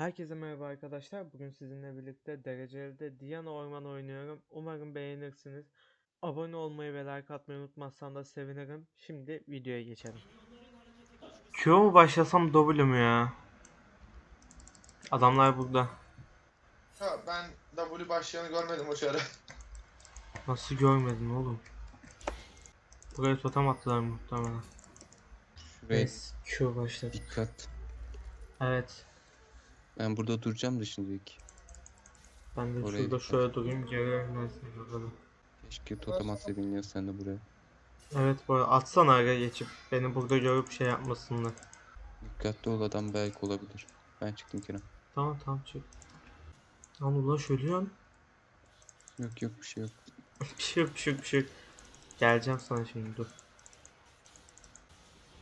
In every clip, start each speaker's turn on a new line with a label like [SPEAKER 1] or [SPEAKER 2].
[SPEAKER 1] Herkese merhaba arkadaşlar. Bugün sizinle birlikte dereceli Diana Orman oynuyorum. Umarım beğenirsiniz. Abone olmayı ve like atmayı unutmazsan da sevinirim. Şimdi videoya geçelim. Q mu başlasam W mu ya? Adamlar burada.
[SPEAKER 2] Ha ben W başlayanı görmedim o çare.
[SPEAKER 1] Nasıl görmedin oğlum? Buraya totem attılar muhtemelen.
[SPEAKER 3] Şuraya
[SPEAKER 1] Neyse, Q başladı.
[SPEAKER 3] dikkat.
[SPEAKER 1] Evet.
[SPEAKER 3] Ben burada duracağım da şimdilik.
[SPEAKER 1] Ben de
[SPEAKER 3] Oraya
[SPEAKER 1] şurada şöyle durayım. Geri ölmezsin bakalım.
[SPEAKER 3] Keşke totem atsaydın ya sen de buraya.
[SPEAKER 1] Evet bu arada atsana ara geçip beni burada görüp şey yapmasınlar.
[SPEAKER 3] Dikkatli ol adam belki olabilir. Ben çıktım Kerem.
[SPEAKER 1] Tamam tamam çık. Lan ulaş ölüyorsun.
[SPEAKER 3] Yok yok bir şey yok.
[SPEAKER 1] bir şey yok bir şey yok bir şey yok. Geleceğim sana şimdi dur.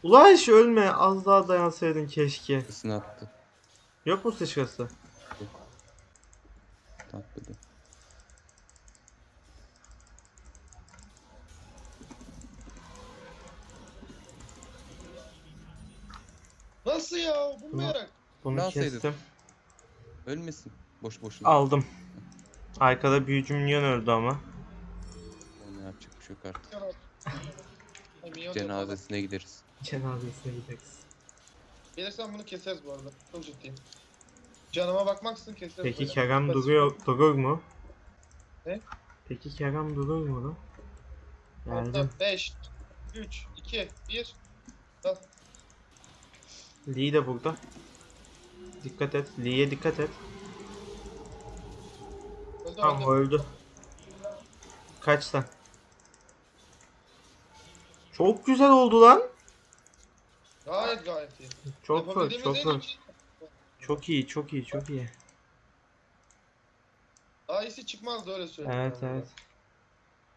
[SPEAKER 1] Ulaş ölme az daha dayansaydın keşke.
[SPEAKER 3] Isını attı.
[SPEAKER 1] Yok mu sıçrası?
[SPEAKER 3] Atladı.
[SPEAKER 2] Nasıl ya? Bulmayarak.
[SPEAKER 1] Bunu
[SPEAKER 3] Ne alsaydın?
[SPEAKER 1] kestim.
[SPEAKER 3] Ölmesin. Boş boşuna.
[SPEAKER 1] Aldım. Arkada büyücü minyon öldü ama.
[SPEAKER 3] Onu yapacak bir şey yok artık. Cenazesine gideriz.
[SPEAKER 1] Cenazesine gideriz.
[SPEAKER 2] Gelirsen bunu keseriz bu arada. Çok ciddiyim. Canıma bakmaksın keseriz.
[SPEAKER 1] Peki
[SPEAKER 2] böyle.
[SPEAKER 1] Kerem
[SPEAKER 2] Basit.
[SPEAKER 1] duruyor, durur mu?
[SPEAKER 2] Ne?
[SPEAKER 1] Peki Kerem durur mu lan? Geldim.
[SPEAKER 2] 5, 3, 2, 1.
[SPEAKER 1] Lee de burada. Dikkat et. Lee'ye dikkat et.
[SPEAKER 2] Öldü
[SPEAKER 1] Tamam
[SPEAKER 2] öldü.
[SPEAKER 1] öldü. Kaç sen? Çok güzel oldu lan.
[SPEAKER 2] Gayet gayet iyi.
[SPEAKER 1] Çok zor, çok zor. Çok iyi, çok iyi, çok iyi.
[SPEAKER 2] Daha iyisi çıkmazdı öyle söyleyeyim.
[SPEAKER 1] Evet, evet.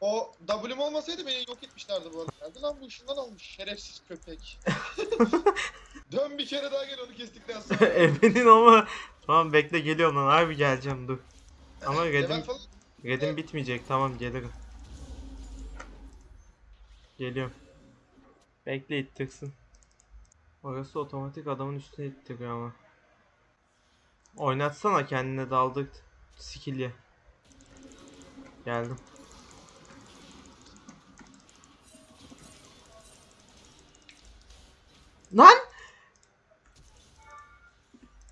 [SPEAKER 2] O W'm olmasaydı beni yok etmişlerdi bu arada. Nerede lan bu ışından almış şerefsiz köpek. Dön bir kere daha gel onu kestikten sonra.
[SPEAKER 1] Ebenin ama. Tamam bekle geliyorum lan harbi geleceğim dur. Ama redim,
[SPEAKER 2] falan
[SPEAKER 1] redim bitmeyecek tamam gelirim. Geliyorum. Bekle ittirsin. Orası otomatik adamın üstüne ittiriyor ama. Oynatsana kendine daldık. Skill'ye. Geldim. Lan!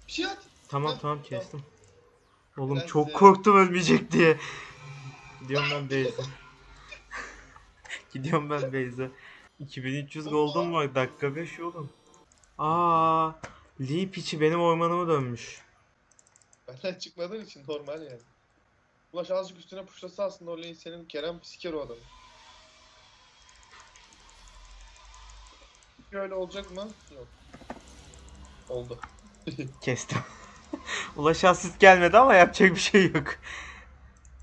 [SPEAKER 2] bir şey at.
[SPEAKER 1] Tamam
[SPEAKER 2] Heh,
[SPEAKER 1] tamam kestim. Oğlum
[SPEAKER 2] Ben
[SPEAKER 1] çok
[SPEAKER 2] size-
[SPEAKER 1] korktum ölmeyecek diye. Gidiyorum ben Beyze. Gidiyorum ben Beyze. 2300 gold'um var dakika 5 oğlum. Aa, Lee piçi benim ormanıma dönmüş.
[SPEAKER 2] Benden çıkmadığın için normal yani. Ulaş azıcık üstüne puşlasa aslında o lane senin Kerem siker o adamı. Böyle olacak mı? Yok. Oldu.
[SPEAKER 1] Kestim. Ulaş asist gelmedi ama yapacak bir şey yok.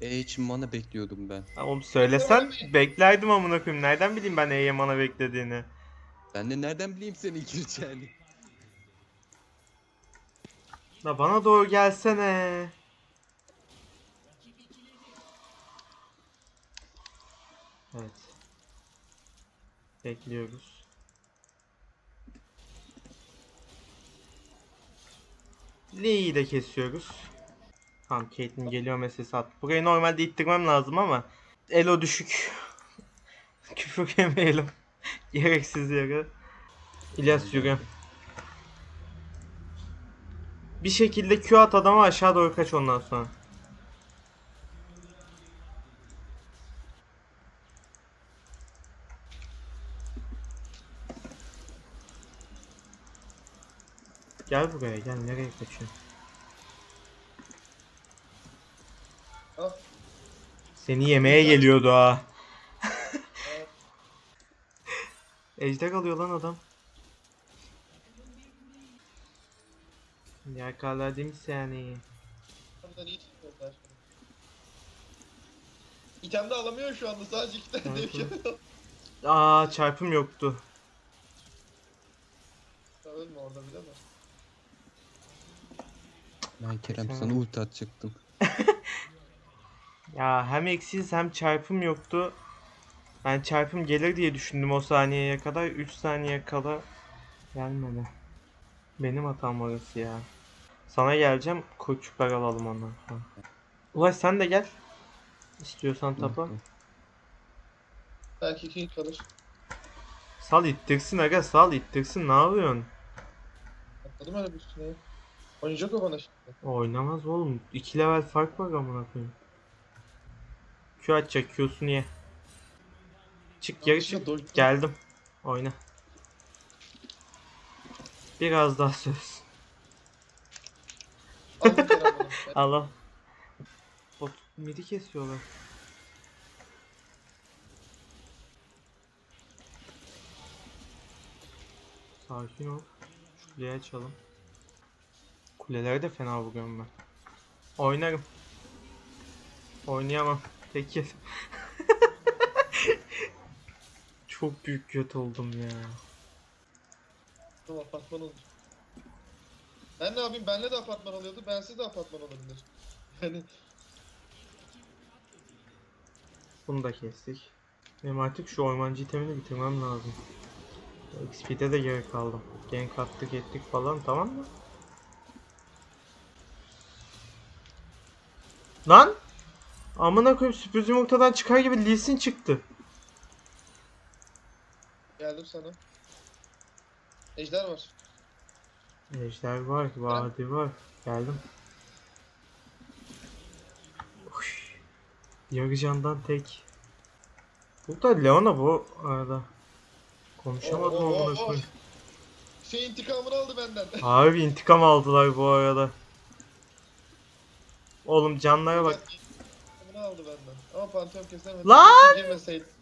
[SPEAKER 3] E için mana bekliyordum ben.
[SPEAKER 1] Ha, Oğlum söylesen beklerdim amına koyayım. Nereden bileyim ben E'ye mana beklediğini.
[SPEAKER 3] Ben de nereden bileyim seni gireceğini.
[SPEAKER 1] La bana doğru gelsene. Evet. Bekliyoruz. Lee'yi de kesiyoruz. Tamam Caitlyn geliyor meselesi at. Burayı normalde ittirmem lazım ama Elo düşük. Küfür yemeyelim. Gereksiz yere. İlyas yürü. Bir şekilde Q at adama aşağı doğru kaç ondan sonra. Gel buraya gel nereye kaçıyorsun? Seni yemeye geliyordu ha. Ejder alıyor lan adam. Yakaladım seni.
[SPEAKER 2] Harbiden iyi tutuyorlar. İtem de alamıyor şu anda sadece iki tane
[SPEAKER 1] Evet,
[SPEAKER 2] dev
[SPEAKER 1] Aa çarpım yoktu.
[SPEAKER 2] Ölme orada bile de.
[SPEAKER 3] Ben Kerem sana ulti atacaktım.
[SPEAKER 1] Ya hem eksiz hem çarpım yoktu. Ben çarpım gelir diye düşündüm o saniyeye kadar. 3 saniye kala gelmedi. Benim hatam orası ya. Sana geleceğim. Koçuklar alalım ondan sonra. Ulaş sen de gel. İstiyorsan tapa.
[SPEAKER 2] Belki king kalır.
[SPEAKER 1] Sal ittirsin aga sal ittirsin ne yapıyorsun?
[SPEAKER 2] Atladım öyle bir üstüne. ya. Oynayacak o bana şimdi.
[SPEAKER 1] Oynamaz oğlum. 2 level fark var amına koyayım. Q atacak Q'sunu ye. Çık
[SPEAKER 2] Yanlışlıkla
[SPEAKER 1] çık. Geldim. Oyna. Biraz daha söz.
[SPEAKER 2] Al bir kere bunu.
[SPEAKER 1] Allah. Bot midi kesiyorlar. Sakin ol. Şu kuleyi açalım. Kuleleri de fena vuruyorum ben. Oynarım. Oynayamam. Tek yedim. Çok büyük kötü oldum ya.
[SPEAKER 2] Tamam apartman olur. Ben ne yapayım? Benle de apartman oluyordu. Bensiz de apartman olabilir. Yani
[SPEAKER 1] Bunu da kestik. Benim artık şu ormancı itemini bitirmem lazım. XP'de de geri kaldım. Gank attık ettik falan tamam mı? Lan! Amına koyayım sürpriz yumurtadan çıkar gibi Lee Sin çıktı.
[SPEAKER 2] geldim sana. Ejder var.
[SPEAKER 1] Ejder var, vadi var. Geldim. Oy. Yarı candan tek. Burada Leona bu arada. Konuşamadım
[SPEAKER 2] oo,
[SPEAKER 1] amına
[SPEAKER 2] oo.
[SPEAKER 1] koyayım.
[SPEAKER 2] Şey intikamını aldı benden.
[SPEAKER 1] Abi intikam aldılar bu arada. Oğlum canlara bak.
[SPEAKER 2] İntikamını aldı benden. Ama pantheon kesemedi.
[SPEAKER 1] Lan!
[SPEAKER 2] Girmeseydi.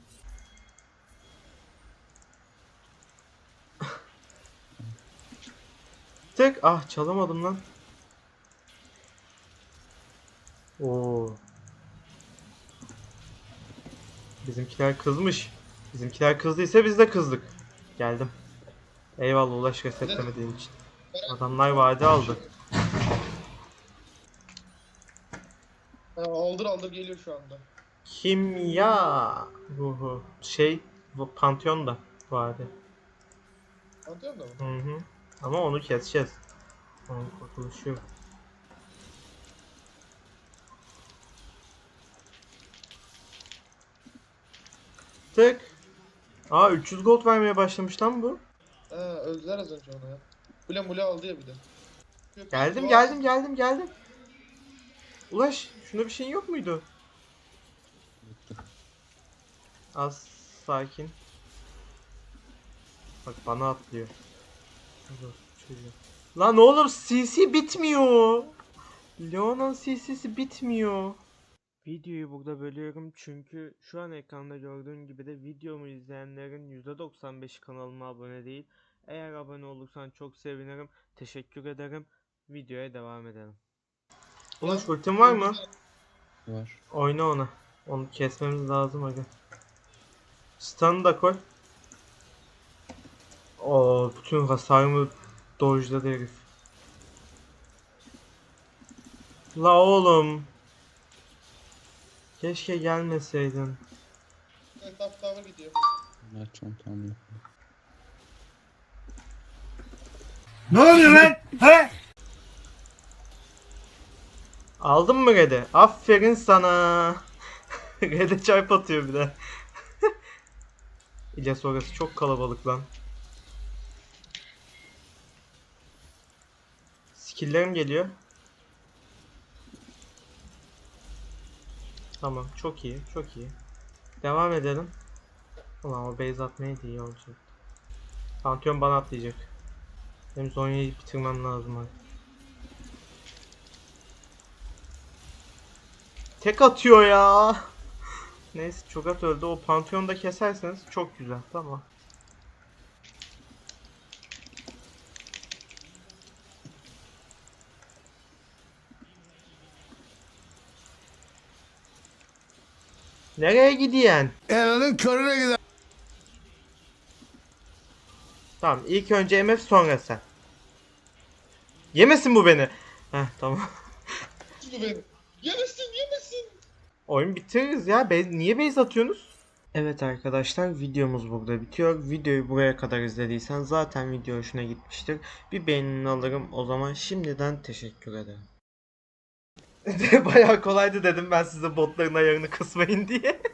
[SPEAKER 1] Tek ah çalamadım lan. Oo. Bizimkiler kızmış. Bizimkiler kızdıysa biz de kızdık. Geldim. Eyvallah ulaş resetlemediğin için. Adamlar vade aldı.
[SPEAKER 2] Aldır aldır geliyor şu anda.
[SPEAKER 1] Kimya ruhu. Şey bu Pantheon'da vade.
[SPEAKER 2] Pantheon da mı?
[SPEAKER 1] Hı hı. Ama onu keseceğiz. Onun kurtuluşu yok. Tık. Aa 300 gold vermeye başlamış lan bu.
[SPEAKER 2] Ha, öldüler az önce onu ya. Bule mule aldı ya bir de. Yok,
[SPEAKER 1] Geldim geldim geldim geldim. Ulaş şunda bir şeyin yok muydu? Az sakin. Bak bana atlıyor. Dur, çocuğum. Lan oğlum CC bitmiyor. Leon'un CC'si bitmiyor. Videoyu burada bölüyorum çünkü şu an ekranda gördüğün gibi de videomu izleyenlerin %95'i kanalıma abone değil. Eğer abone olursan çok sevinirim. Teşekkür ederim. Videoya devam edelim. Ulaş ultin var mı?
[SPEAKER 3] Var.
[SPEAKER 1] Oyna ona. Onu kesmemiz lazım aga. Stun'ı da koy. Oo, bütün hasarımı dojladı herif. La oğlum. Keşke gelmeseydin.
[SPEAKER 2] Evet, Top tower gidiyor.
[SPEAKER 3] Yok.
[SPEAKER 4] Ne oluyor lan? He?
[SPEAKER 1] Aldın mı Red'i? Aferin sana. Red'e çarp atıyor bir de. İlyas orası çok kalabalık lan. Skill'lerim geliyor. Tamam çok iyi çok iyi. Devam edelim. Ulan o base atmayı iyi olacak. Pantheon bana atlayacak. Benim Zonya'yı bitirmem lazım hadi. Tek atıyor ya. Neyse Çogat öldü. O Pantheon'u da keserseniz çok güzel. Tamam. Nereye gidiyorsun?
[SPEAKER 4] Elinin körüne gider.
[SPEAKER 1] Tamam ilk önce MF sonra sen. Yemesin bu beni. Heh tamam.
[SPEAKER 2] Yemesin yemesin.
[SPEAKER 1] Oyun bitiririz ya. Base, niye base atıyorsunuz? Evet arkadaşlar videomuz burada bitiyor. Videoyu buraya kadar izlediysen zaten video hoşuna gitmiştir. Bir beğenini alırım. O zaman şimdiden teşekkür ederim. Bayağı kolaydı dedim ben size botların ayarını kısmayın diye.